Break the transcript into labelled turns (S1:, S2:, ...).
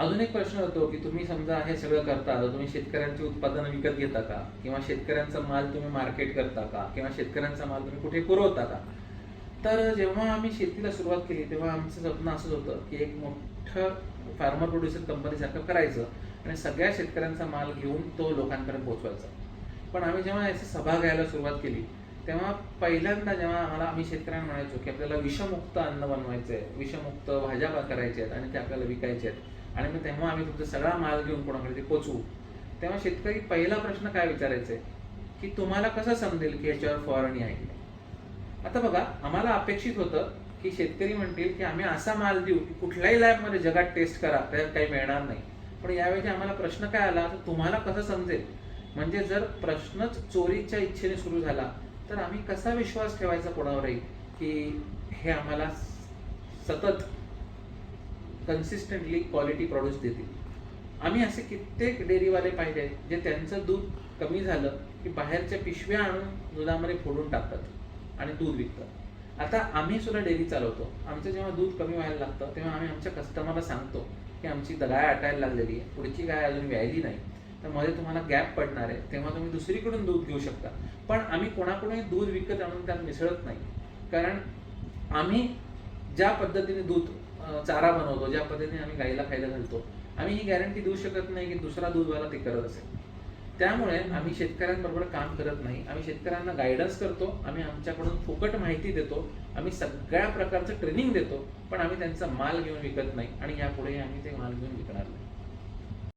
S1: अजून एक प्रश्न होतो की तुम्ही समजा हे सगळं करता तर तुम्ही शेतकऱ्यांची उत्पादनं विकत घेता का? किंवा शेतकऱ्यांचा माल तुम्ही मार्केट करता का? किंवा शेतकऱ्यांचा माल तुम्ही कुठे पुरवता का? तर जेव्हा आम्ही शेतीला सुरुवात केली तेव्हा आमचं स्वप्न असंच होतं की एक मोठं फार्मर प्रोड्युसर कंपनीसारखं करायचं आणि सगळ्या शेतकऱ्यांचा माल घेऊन तो लोकांपर्यंत पोहोचवायचा. पण आम्ही जेव्हा याची सभा घ्यायला सुरुवात केली तेव्हा पहिल्यांदा जेव्हा आम्हाला आम्ही शेतकऱ्यांना म्हणायचो की आपल्याला विषमुक्त अन्न बनवायचं आहे विषमुक्त भाज्या करायच्या आहेत आणि ते आपल्याला विकायचे आहेत आणि मग तेव्हा आम्ही तुमचा सगळा माल घेऊन कोणाकडे ते पोचवू. तेव्हा शेतकरी पहिला प्रश्न काय विचारायचे? की तुम्हाला कसं समजेल की याच्यावर फवारणी आहे आता बघा आम्हाला अपेक्षित होतं की शेतकरी म्हणतील की आम्ही असा माल देऊ की कुठल्याही लॅबमध्ये जगात टेस्ट करा त्याच्यात काही मिळणार नाही. पण यावेळी आम्हाला प्रश्न काय आला? तर तुम्हाला कसं समजेल? म्हणजे जर प्रश्नच चोरीच्या इच्छेने सुरू झाला तर आम्ही कसा विश्वास ठेवायचा कोणावरही की हे आम्हाला सतत कन्सिस्टंटली क्वालिटी प्रोड्यूस देतील. आम्ही असे कित्येक डेअरीवाले पाहिले जे त्यांचं दूध कमी झालं की बाहेरच्या पिशव्या आणून दुधामध्ये फोडून टाकतात आणि दूध विकतात. आता आम्ही सुद्धा डेअरी चालवतो. आमचं जेव्हा दूध कमी व्हायला लागतं तेव्हा आम्ही आमच्या कस्टमरला सांगतो की आमची गाय आटायला लागलेली आहे पुढची गाय अजून व्यायली नाही. तर मध्ये तुम्हाला गॅप पडणार आहे तेव्हा तुम्ही दुसरीकडून दूध घेऊ शकता. पण आम्ही कोणाकडूनही दूध विकत आणून त्यात मिसळत नाही. कारण आम्ही ज्या पद्धतीने दूध चारा बनवतो ज्या पद्धतीने आम्ही गाईला खायला घालतो. आम्ही ही गॅरंटी देऊ शकत नाही की दुसरा दूधवाला ते करत असेल. त्यामुळे आम्ही शेतकऱ्यांबरोबर काम करत नाही. आम्ही शेतकऱ्यांना गायडन्स करतो आम्ही आमच्याकडून फुकट माहिती देतो आम्ही सगळ्या प्रकारचं ट्रेनिंग देतो पण आम्ही त्यांचा माल घेऊन विकत नाही आणि यापुढे आम्ही ते माल घेऊन विकणार नाही.